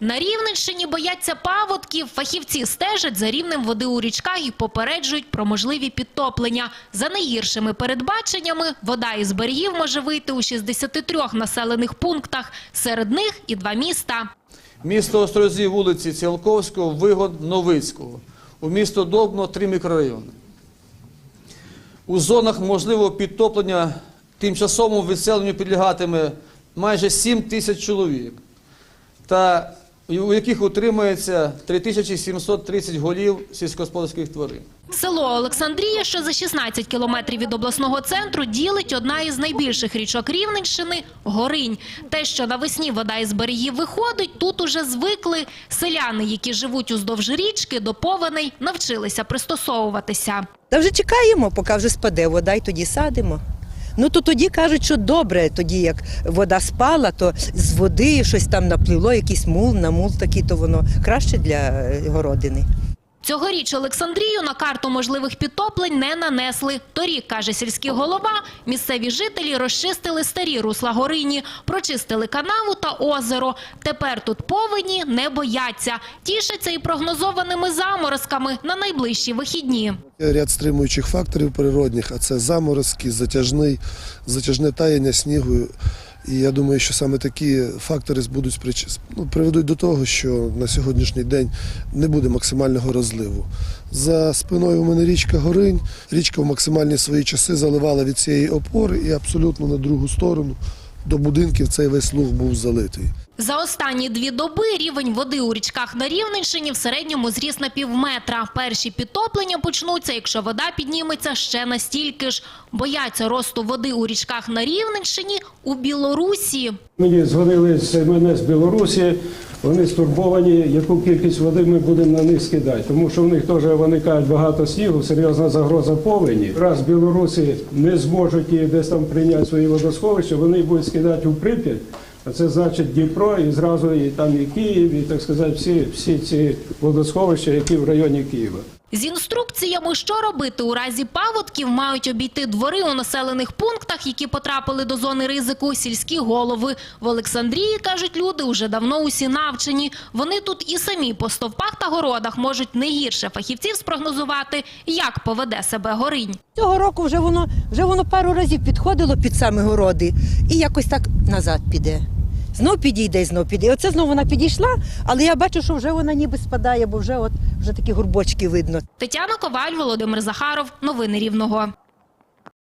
На Рівненщині бояться паводків. Фахівці стежать за рівнем води у річках і попереджують про можливі підтоплення. За найгіршими передбаченнями вода із берегів може вийти у 63 населених пунктах. Серед них і два міста. Місто Острозі, вулиці Цілковського, Вигод, Новицького. У місто Довбно три мікрорайони. У зонах можливого підтоплення тимчасовому відселенню підлягатиме майже 7 тисяч чоловік, та у яких утримується 3730 голів сільськогосподарських тварин. Село Олександрія, що за 16 кілометрів від обласного центру, ділить одна із найбільших річок Рівненщини – Горинь. Те, що навесні вода із берегів виходить, тут уже звикли. Селяни, які живуть уздовж річки, до повеней навчилися пристосовуватися. Та вже чекаємо, поки вже спаде вода, і тоді садимо. Ну то тоді кажуть, що добре, тоді як вода спала, то з води щось там напливло, якийсь мул, намул такий, то воно краще для е, городини. Цьогоріч Олександрію на карту можливих підтоплень не нанесли. Торік, каже сільський голова, місцеві жителі розчистили старі русла Горині, прочистили канаву та озеро. Тепер тут повені не бояться. Тішаться і прогнозованими заморозками на найближчі вихідні. Ряд стримуючих факторів природних, а це заморозки, затяжний, затяжне таяння снігу. І я думаю, що саме такі фактори будуть ну, приведуть до того, що на сьогоднішній день не буде максимального розливу. За спиною у мене річка Горинь. Річка в максимальні свої часи заливала від цієї опори і абсолютно на другу сторону до будинків цей весь луг був залитий. За останні дві доби рівень води у річках на Рівненщині в середньому зріс на півметра. Перші підтоплення почнуться, якщо вода підніметься ще настільки ж. Бояться росту води у річках на Рівненщині у Білорусі. Мені дзвонили з мене з Білорусі. Вони стурбовані, яку кількість води ми будемо на них скидати, тому що в них теж виникають багато снігу, серйозна загроза повені. Раз білоруси не зможуть і десь там прийняти свої водосховища, вони будуть скидати у Прип'ять, а це значить Дніпро і зразу і там і Київ, і так сказати, всі, всі ці водосховища, які в районі Києва. З інструкціями, що робити у разі паводків, мають обійти двори у населених пунктах, які потрапили до зони ризику, сільські голови. В Олександрії, кажуть люди, уже давно усі навчені. Вони тут і самі по стовпах та городах можуть не гірше фахівців спрогнозувати, як поведе себе горинь. Цього року вже воно, вже воно пару разів підходило під самі городи і якось так назад піде. Знов підійде, і знов піде. Оце знову вона підійшла, але я бачу, що вже вона ніби спадає, бо вже от вже такі горбочки видно. Тетяна Коваль, Володимир Захаров. Новини Рівного.